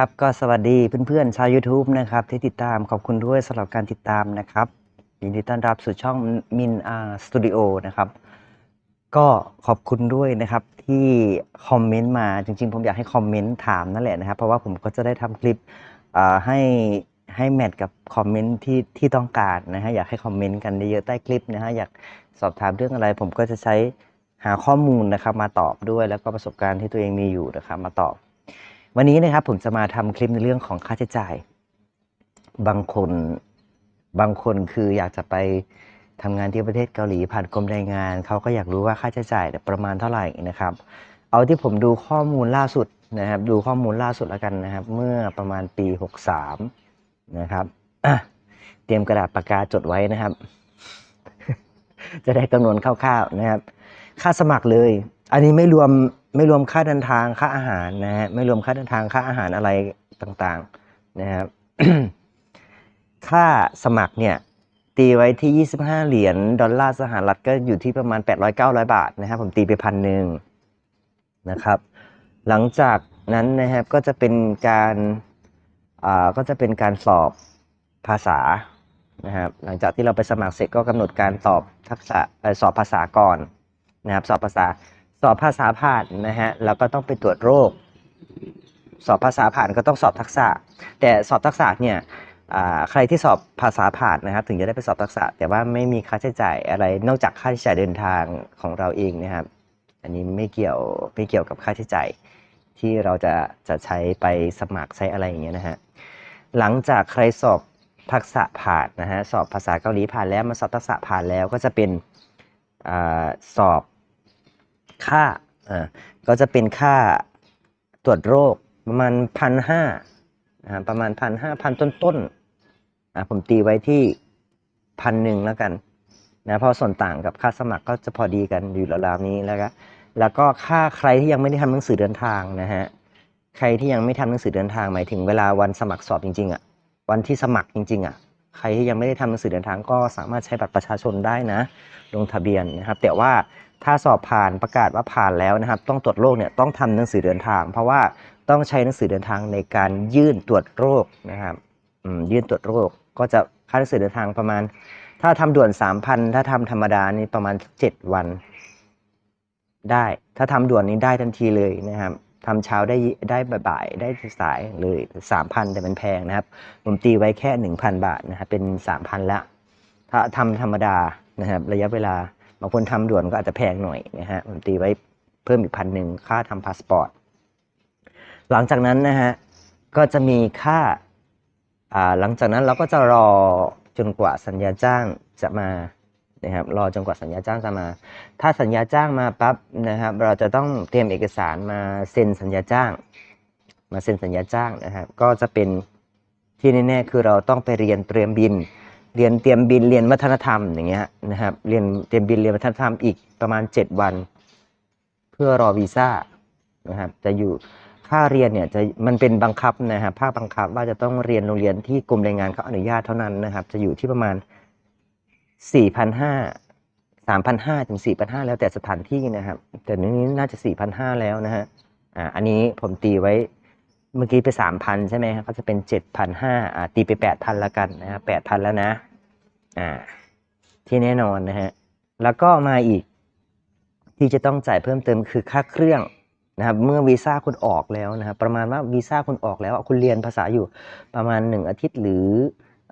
ครับก็สวัสดีเพื่อนๆชาว YouTube นะครับที่ติดตามขอบคุณด้วยสำหรับการติดตามนะครับยินดีต้อนรับสู่ช่องมินอาร์สตูดิโอนะครับก็ขอบคุณด้วยนะครับที่คอมเมนต์มาจริงๆ ผมอยากให้คอมเมนต์ถามนั่นแหละนะครับเพราะว่าผมก็จะได้ทำคลิปให้ให้แมทกับคอมเมนต์ที่ที่ต้องการนะฮะอยากให้คอมเมนต์กันเยอะๆใต้คลิปนะฮะอยากสอบถามเรื่องอะไร ผมก็จะใช้หาข้อมูลนะครับมาตอบด้วยแล้วก็ประสบการณ์ที่ตัวเองมีอยู่นะครับมาตอบ วันนี้นะครับผมจะมาทำคลิปในเรื่องของค่าใช้จ่าย บางคนบางคนคืออยากจะไปทำงานที่ประเทศเกาหลีผ่านกรมแรงงานเขาก็อยากรู้ว่าค่าใช้จ่ายประมาณเท่าไหร่นะครับ เอาที่ผมดูข้อมูลล่าสุดนะครับ ดูข้อมูลล่าสุดแล้วกันนะครับ เมื่อประมาณปี 63 นะครับเตรียมกระดาษปากกาจดไว้นะครับ จะได้คำนวณคร่าวๆนะครับ ค่าสมัครเลย อันนี้ไม่รวมไม่รวมค่าเดินทางค่าอาหารนะฮะไม่รวมค่าเดินทางค่าอาหารอะไรต่างๆนะครับค่าสมัครเนี่ยตีไว้ที่ 25 เหรียญดอลลาร์สหรัฐก็อยู่ที่ประมาณ 800-900 บาทนะครับผมตีไปพันหนึ่งนะครับ หลังจากนั้นนะครับก็จะเป็นการอ่าก็จะเป็นการสอบภาษานะครับหลังจากที่เราไปสมัครเสร็จก็กำหนดการสอบทักษะสอบภาษาก่อนนะครับสอบภาษา สอบภาษาผ่านนะฮะแล้วก็ต้องไปตรวจโรค สอบภาษาผ่านก็ต้องสอบทักษะ แต่สอบทักษะเนี่ยใครที่สอบภาษาผ่านนะครับ ถึงจะได้ไปสอบทักษะ แต่ว่าไม่มีค่าใช้จ่ายอะไรนอกจากค่าใช้จ่ายเดินทางของเราเองนะครับ อันนี้ไม่เกี่ยวไม่เกี่ยวกับค่าใช้จ่ายที่เราจะจะใช้ไปสมัครใช้อะไรอย่างเงี้ยนะฮะหลังจากใครสอบทักษะผ่านนะฮะสอบภาษาเกาหลีผ่านแล้วมาสอบทักษะผ่านแล้วก็จะเป็นอสอบ ค่าอ่าก็จะเป็นค่าตรวจโรคประมาณพันห้าประมาณพันห้าพันต้นๆอ่าผมตีไว้ที่พันหนึ่งแล้วกันนะเพราะส่วนต่างกับค่าสมัครก็จะพอดีกันอยู่ราวๆนี้แล้วก็แล้วก็ค่าใครที่ยังไม่ได้ทำหนังสือเดินทางนะฮะใครที่ยังไม่ทำหนังสือเดินทางหมายถึงเวลาวันสมัครสอบจริงๆอะวันที่สมัครจริงๆอะใครที่ยังไม่ได้ทำหนังสือเดินทางก็สามารถใช้บัตรประชาชนได้นะ ลงทะเบียนนะครับ แต่ว่า ถ้าสอบผ่านประกาศว่าผ่านแล้วนะครับ ต้องตรวจโรคเนี่ยต้องทำหนังสือเดินทาง เพราะว่าต้องใช้หนังสือเดินทางในการยื่นตรวจโรคนะครับยื่นตรวจโรคก็จะค่าหนังสือเดินทางประมาณ ถ้าทำด่วน3,000ถ้าทำธรรมดานี่ประมาณ 7 วันได้ ถ้าทำด่วนนี้ได้ทันทีเลยนะครับทำเช้าได้ได้บ่ายๆได้สายเลย3,000 แต่มันแพงนะครับ ผมตีไว้แค่ 1,000 บาทนะครับเป็น 3,000ละถ้าทำธรรมดานะครับระยะเวลา บางคนทำด่วนก็อาจจะแพงหน่อยนะฮะผมตีไว้เพิ่มอีกพันหนึ่งค่าทำพาสปอร์ตหลังจากนั้นนะฮะก็จะมีค่าอ่าหลังจากนั้นเราก็จะรอจนกว่าสัญญาจ้างจะมานะครับรอจนกว่าสัญญาจ้างจะมา ถ้าสัญญาจ้างมาปั๊บนะครับ เราจะต้องเตรียมเอกสารมาเซ็นสัญญาจ้าง มาเซ็นสัญญาจ้างนะครับก็จะเป็นที่แน่ๆคือเราต้องไปเรียนเตรียมบิน เรียนเตรียมบินเรียนวัฒนธรรมอย่างเงี้ยนะครับ เรียนเตรียมบินเรียนวัฒนธรรมอีกประมาณ 7 วัน เพื่อรอวีซ่านะครับ จะอยู่ค่าเรียนเนี่ยจะมันเป็นบังคับนะครับภาคบังคับว่าจะต้องเรียนโรงเรียนที่กรมแรงงานเขาอนุญาตเท่านั้นนะครับ จะอยู่ที่ประมาณ 4,500 3,500ถึง4,500 แล้วแต่สถานที่นะครับ แต่นี้น่าจะ 4,500 แล้วนะฮะอ่าอันนี้ผมตีไว้ เมื่อกี้ไป3,000ใช่ไหมครับก็จะเป็น7,500อ่าตีไป8,000แล้วกันนะฮะ8,000แล้วนะอ่าที่แน่นอนนะฮะแล้วก็มาอีก ที่จะต้องจ่ายเพิ่มเติมคือค่าเครื่องนะครับเมื่อวีซ่าคุณออกแล้วนะครับประมาณว่าวีซ่าคุณออกแล้วอะคุณเรียนภาษาอยู่ประมาณ 1 อาทิตย์หรือ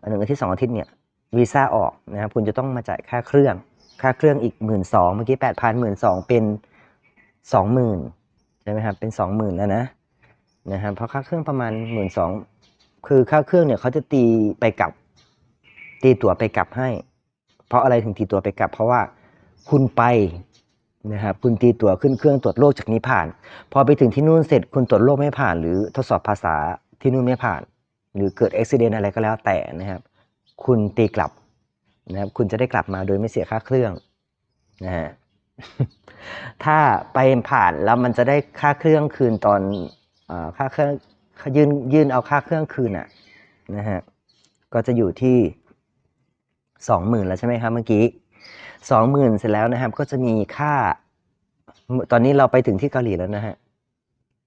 หนึ่งอาทิตย์สองอาทิตย์เนี่ยวีซ่าออกนะครับคุณจะต้องมาจ่ายค่าเครื่อง ค่าเครื่องอีกหมื่นสองเมื่อกี้แปดพันหมื่นสองเป็นสองหมื่นใช่ไหมครับเป็นสองหมื่นแล้วนะ นะครับเพราะค่าเครื่องประมาณหมื่นสองคือค่าเครื่องเนี่ยเขาจะตีไปกลับ ตีตั๋วไปกลับให้ เพราะอะไรถึงตีตั๋วไปกลับ เพราะว่าคุณไปนะครับคุณตีตั๋วขึ้นเครื่องตรวจโรคจากนี้ผ่าน พอไปถึงที่นู่นเสร็จคุณตรวจโรคไม่ผ่าน หรือทดสอบภาษาที่นู่นไม่ผ่าน หรือเกิดอุบิเหตุอะไรก็แล้วแต่นะครับ คุณตีกลับนะครับคุณจะได้กลับมาโดยไม่เสียค่าเครื่องนะฮะถ้าไปผ่านแล้วมันจะได้ค่าเครื่องคืนตอน ค่าเครื่องยื่นยื่นเอาค่าเครื่องคืนอะนะฮะก็จะอยู่ที่สองหมื่นแล้วใช่ไหมครับเมื่อกี้สองหมื่นเสร็จแล้วนะครับ ก็จะมีค่า ตอนนี้เราไปถึงที่เกาหลีแล้วนะฮะ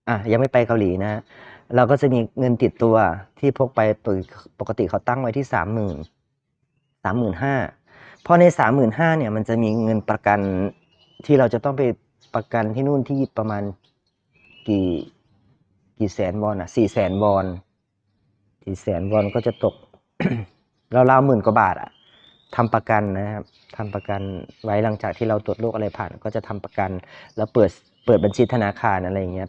อะยังไม่ไปเกาหลีนะ เราก็จะมีเงินติดตัวที่พกไปปกติเขาตั้งไว้ที่สามหมื่นสามหมื่นห้าพอในสามหมื่นห้าเนี่ยมันจะมีเงินประกันที่เราจะต้องไปประกันที่นู่นที่ประมาณกี่ กี่แสนวอนอะสี่แสนวอนสี่แสนวอนก็จะตกเราราวๆหมื่นกว่าบาทอะทำประกันนะครับทำประกันไว้หลังจากที่เราตรวจโรคอะไรผ่าน ก็จะทำประกัน แล้วเปิดเปิดบัญชีธนาคารอะไรอย่างเงี้ย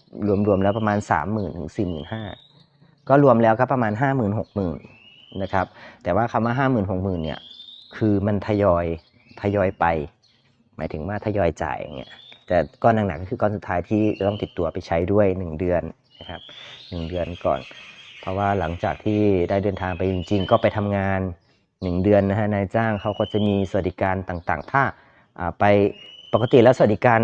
รวมๆแล้วประมาณสามหมื่นถึงสี่หมื่นห้าก็รวมแล้วก็ประมาณห้าหมื่นหกหมื่นนะครับ แต่ว่าคำว่าห้าหมื่นหกหมื่นเนี่ยคือมันทยอยทยอยไป หมายถึงว่าทยอยจ่ายอย่างเงี้ยแต่ก้อนหนักๆก็คือก้อนสุดท้ายที่ต้องติดตัวไปใช้ด้วยหนึ่งเดือน นะครับหนึ่งเดือนก่อน เพราะว่าหลังจากที่ได้เดินทางไปจริง ๆ ก็ไปทำงานหนึ่งเดือนนะฮะนายจ้างเขาก็จะมีสวัสดิการต่างๆ ถ้าไปปกติแล้วสวัสดิการ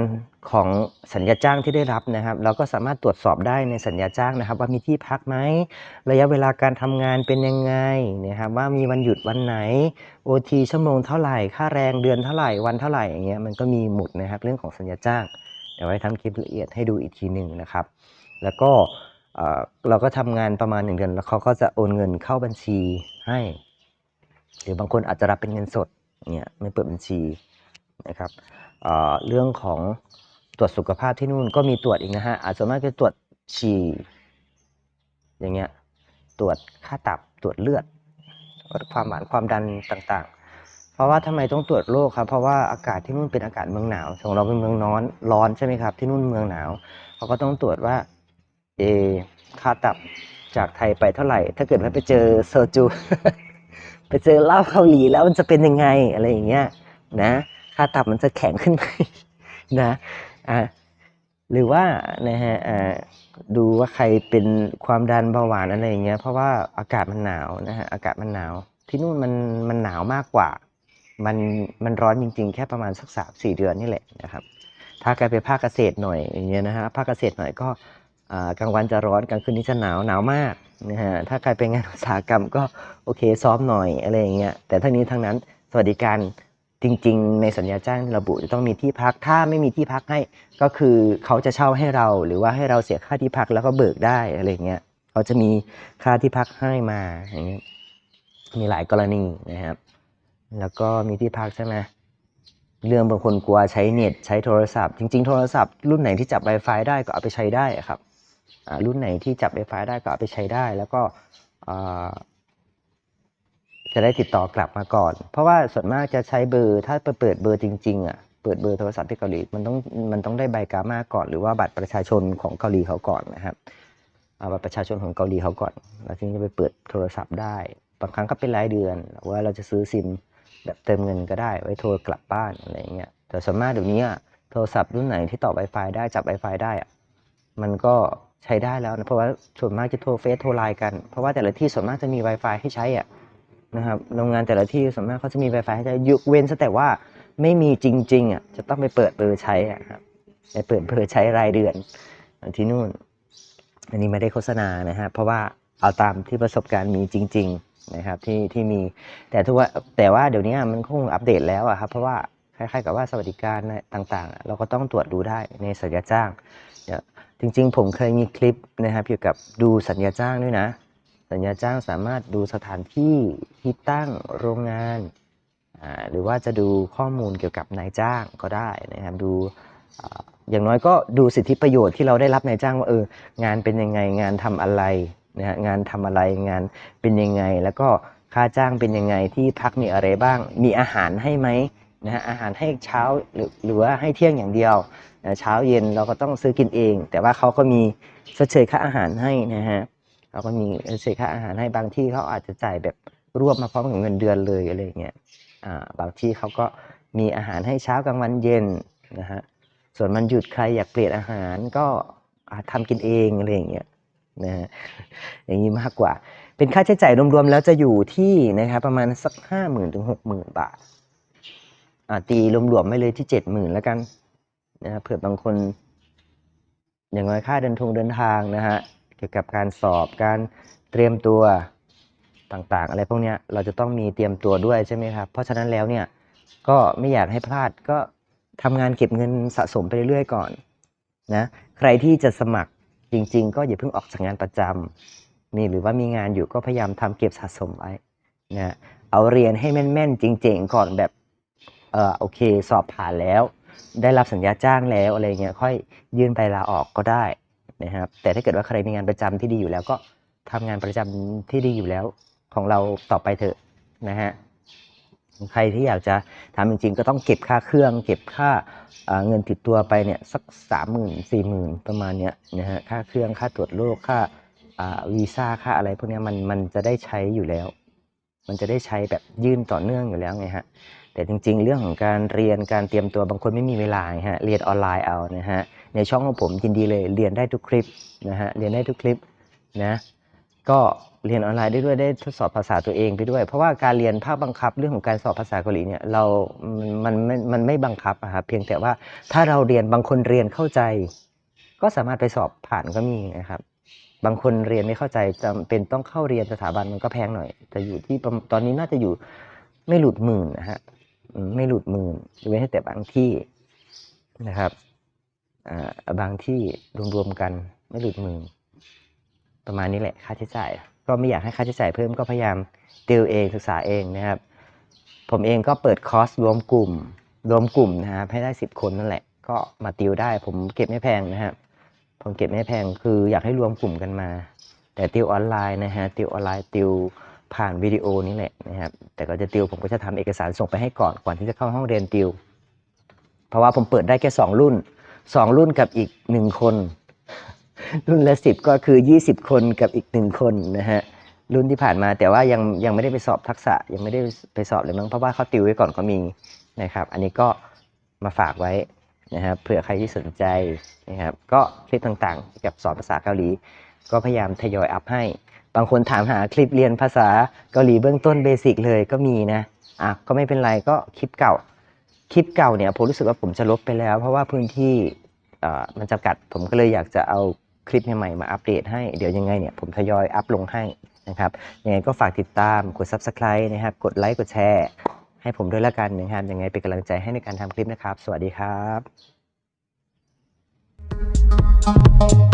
ของสัญญาจ้างที่ได้รับนะครับ เราก็สามารถตรวจสอบได้ในสัญญาจ้างนะครับ ว่ามีที่พักไหมระยะเวลาการทำงานเป็นยังไงนะครับ ว่ามีวันหยุดวันไหนโอทีชั่วโมงเท่าไหร่ ค่าแรงเดือนเท่าไหร่วันเท่าไหร่อย่างเงี้ยมันก็มีหมุดนะครับเรื่องของสัญญาจ้างเดี๋ยวไว้ทำคลิปละเอียดให้ดูอีกทีหนึ่งนะครับ แล้วก็เราก็ทำงานประมาณหนึ่งเดือนแล้วเขาก็จะโอนเงินเข้าบัญชีให้ หรือบางคนอาจจะรับเป็นเงินสดเนี่ยไม่เปิดบัญชีนะครับเเรื่องของตรวจสุขภาพที่นู่นก็มีตรวจอีกนะฮะอาจจะมากจะตรวจฉี่อย่างเงี้ยตรวจค่าตับตรวจเลือดวัดความหวานความดันต่างๆ เพราะว่าทำไมต้องตรวจโรคครับ เพราะว่าอากาศที่นู่นเป็นอากาศเมืองหนาวของเราเป็นเมืองร้อนร้อนใช่ไหมครับ ที่นู่นเมืองหนาวเขาก็ต้องตรวจว่า เอค่าตับจากไทยไปเท่าไหร่ ถ้าเกิดว่าไปเจอโซจู ไปเจอเหล้าเกาหลีแล้วมันจะเป็นยังไงอะไรอย่างเงี้ยนะ ค่าตับมันจะแข็งขึ้นไหมนะอ่าหรือว่านะฮะอ่าดูว่าใครเป็นความดันเบาหวานอะไรอย่างเงี้ย เพราะว่าอากาศมันหนาวนะฮะอากาศมันหนาว ที่นู่นมันมันหนาวมากกว่า มันมันร้อนจริง ๆ แค่ประมาณสักสามสี่เดือนนี่แหละนะครับ ถ้าใครไปภาคเกษตรหน่อยอย่างเงี้ยนะฮะภาคเกษตรหน่อยก็ กลางวันจะร้อนกลางคืนนี่จะหนาวหนาวมากนะฮะถ้าใครไปงานอุตสาหกรรมก็โอเคซ้อมหน่อยอะไรอย่างเงี้ยแต่ทั้งนี้ทั้งนั้นสวัสดิการจริง ๆ ในสัญญาจ้างระบุจะต้องมีที่พักถ้าไม่มีที่พักให้ก็คือเขาจะเช่าให้เราหรือว่าให้เราเสียค่าที่พักแล้วก็เบิกได้อะไรเงี้ยเขาจะมีค่าที่พักให้มาอย่างเงี้ยมีหลายกรณีนะครับ แล้วก็มีที่พักใช่ไหมเรื่องบางคนกลัวใช้เน็ตใช้โทรศัพท์ จริง ๆ โทรศัพท์รุ่นไหนที่จับ Wi-Fi ได้ก็เอาไปใช้ได้ครับ รุ่นไหนที่จับ Wi-Fi ได้ก็เอาไปใช้ได้ แล้วก็จะได้ติดต่อกลับมาก่อน เพราะว่าส่วนมากจะใช้เบอร์ ถ้าไปเปิดเบอร์จริงๆอะเปิดเบอร์โทรศัพท์ที่เกาหลีมันต้องมันต้องได้ใบกามาก่อนหรือว่าบัตรประชาชนของเกาหลีเขาก่อนนะครับบัตรประชาชนของเกาหลีเขาก่อน แล้วถึงจะไปเปิดโทรศัพท์ได้บางครั้งก็เป็นรายเดือนว่าเราจะซื้อซิมแบบเติมเงินก็ได้ ไว้โทรกลับบ้านอะไรเงี้ยแต่ส่วนมากเดี๋ยวนี้อะโทรศัพท์รุ่นไหนที่ต่อ Wi-Fi ได้จับ Wi-Fi ได้อะมันก็ ใช้ได้แล้วนะเพราะว่าส่วนมากจะโทรเฟซโทรไลน์กัน เพราะว่าแต่ละที่ส่วนมากจะมี Wi-Fi ให้ใช้อะนะครับโรงงานแต่ละที่ส่วนมากเขาจะมี Wi-Fi ให้ใช้ยกเว้นซะแต่ว่าไม่มีจริงๆอะจะต้องไปเปิดเบอร์ใช้อะครับไปเปิดเบอร์ใช้รายเดือนที่นู่น อันนี้ไม่ได้โฆษณานะฮะเพราะว่าเอาตามที่ประสบการณ์มีจริง ๆนะครับที่ที่มีแต่ทุกว่าแต่ว่าเดี๋ยวนี้มันคงอัปเดตแล้วอะครับเพราะว่าคล้ายๆกับว่าสวัสดิการต่างๆ เราก็ต้องตรวจดูได้ในสัญญาจ้างเดี๋ยว จริงๆ ผมเคยมีคลิปนะครับเกี่ยวกับดูสัญญาจ้างด้วยนะ สัญญาจ้างสามารถดูสถานที่ที่ตั้งโรงงานหรือว่าจะดูข้อมูลเกี่ยวกับนายจ้างก็ได้นะครับดูอย่างน้อยก็ดูสิทธิประโยชน์ที่เราได้รับนายจ้างว่าเอองานเป็นยังไงงานทำอะไรนะฮะงานทำอะไรงานเป็นยังไง แล้วก็ค่าจ้างเป็นยังไงที่พักมีอะไรบ้าง มีอาหารให้ไหมนะฮะอาหารให้เช้าหรือหรือว่าให้เที่ยงอย่างเดียว เช้าเย็นเราก็ต้องซื้อกินเอง แต่ว่าเขาก็มีชดเชยค่าอาหารให้นะฮะเขาก็มีเสียค่าอาหารให้บางที่เขาอาจจะจ่ายแบบรวบมาพร้อมกับเงินเดือนเลยอะไรเงี้ยอ่าบางที่เขาก็มีอาหารให้เช้ากลางวันเย็นนะฮะส่วนมันหยุดใครอยากเปลี่ยนอาหารก็อ่าทำกินเองอะไรอย่างเงี้ยนะฮะอย่างนี้มากกว่า เป็นค่าใช้จ่ายรวมๆแล้วจะอยู่ที่นะครับประมาณสักห้าหมื่นถึงหกหมื่นบาทตีรวมๆไม่เลยที่เจ็ดหมื่นแล้วกัน นะครับเผื่อบางคน อย่างน้อยค่าเดินทงเดินทางนะฮะเกี่ยวกับการสอบการเตรียมตัวต่างๆ อะไรพวกนี้เราจะต้องมีเตรียมตัวด้วยใช่ไหมครับ เพราะฉะนั้นแล้วเนี่ยก็ไม่อยากให้พลาดก็ทำงานเก็บเงินสะสมไปเรื่อยๆก่อนนะใครที่จะสมัครจริง ๆ ก็อย่าเพิ่งออกจากงานประจำมีหรือว่ามีงานอยู่ก็พยายามทำเก็บสะสมไว้นะเอาเรียนให้แม่นๆจริง ๆ ก่อนแบบเออโอเค สอบผ่านแล้ว ได้รับสัญญาจ้างแล้วอะไรเงี้ยค่อยยื่นใบลาออกก็ได้นะครับ แต่ถ้าเกิดว่าใครมีงานประจำที่ดีอยู่แล้วก็ทำงานประจำที่ดีอยู่แล้วของเราต่อไปเถอะนะฮะใครที่อยากจะทำจริงๆ ก็ต้องเก็บค่าเครื่อง เก็บค่าเงินติดตัวไปเนี่ยสักสามหมื่นสี่หมื่นประมาณเนี้ยนะฮะค่าเครื่องค่าตรวจโรคค่าอ่าวีซ่าค่าอะไรพวกเนี้ยมันมันจะได้ใช้อยู่แล้ว มันจะได้ใช้แบบยื่นต่อเนื่องอยู่แล้วไงฮะแต่จริง ๆ เรื่องของการเรียนการเตรียมตัวบางคนไม่มีเวลาฮะเรียนออนไลน์เอานะฮะในช่องของผมยินดีเลยเรียนได้ทุกคลิปนะฮะเรียนได้ทุกคลิปนะก็เรียนออนไลน์ได้ด้วยได้ทดสอบภาษาตัวเองไปด้วย เพราะว่าการเรียนภาคบังคับเรื่องของการสอบภาษาเกาหลีเนี่ยเรา มันมันไม่มันไม่บังคับอะครับเพียงแต่ว่าถ้าเราเรียนบางคนเรียนเข้าใจ ก็สามารถไปสอบผ่านก็มีนะครับ บางคนเรียนไม่เข้าใจจำเป็นต้องเข้าเรียนสถาบันมันก็แพงหน่อย แต่อยู่ที่ตอนนี้น่าจะอยู่ไม่หลุดหมื่นนะฮะไม่หลุดหมื่นเว้นแต่บางที่นะครับบางที่รวมๆกันไม่หลุดหมื่นประมาณนี้แหละค่าใช้จ่าย ก็ไม่อยากให้ค่าใช้จ่ายเพิ่มก็พยายามติวเองศึกษาเองนะครับ ผมเองก็เปิดคอร์สรวมกลุ่ม รวมกลุ่มนะครับให้ได้สิบคนนั่นแหละ ก็มาติวได้ผมเก็บไม่แพงนะครับ ผมเก็บไม่แพงคืออยากให้รวมกลุ่มกันมา แต่ติวออนไลน์นะฮะติวออนไลน์ติวผ่านวิดีโอนี่แหละนะครับแต่ก็จะติวผมก็จะทำเอกสารส่งไปให้ก่อนก่อนที่จะเข้าห้องเรียนติว เพราะว่าผมเปิดได้แค่สองรุ่นสองรุ่นกับอีกหนึ่งคน รุ่นละสิบก็คือยี่สิบคนกับอีกหนึ่งคนนะฮะรุ่นที่ผ่านมาแต่ว่ายังยังไม่ได้ไปสอบทักษะยังไม่ได้ไปสอบเลยมั้งเพราะว่าเขาติวไว้ก่อนก็มีนะครับ อันนี้ก็มาฝากไว้ นะครับเผื่อใครที่สนใจนะครับก็คลิปต่างๆเกี่ยวกับสอนภาษาเกาหลี ก็พยายามทยอยอัพให้ บางคนถามหาคลิปเรียนภาษาเกาหลีเบื้องต้นเบสิกเลยก็มีนะอะก็ไม่เป็นไรก็คลิปเก่าคลิปเก่าเนี่ยผมรู้สึกว่าผมจะลบไปแล้ว เพราะว่าพื้นที่มันจำกัดผมก็เลยอยากจะเอาคลิปใหม่ๆมาอัปเดตให้เดี๋ยวยังไงเนี่ยผมทยอยอัพลงให้นะครับยังไงก็ฝากติดตามกด subscribe นะครับกดไลค์กดแชร์ ให้ผมด้วยละกันนะครับยังไงเป็นกำลังใจให้ในการทำคลิปนะครับ สวัสดีครับ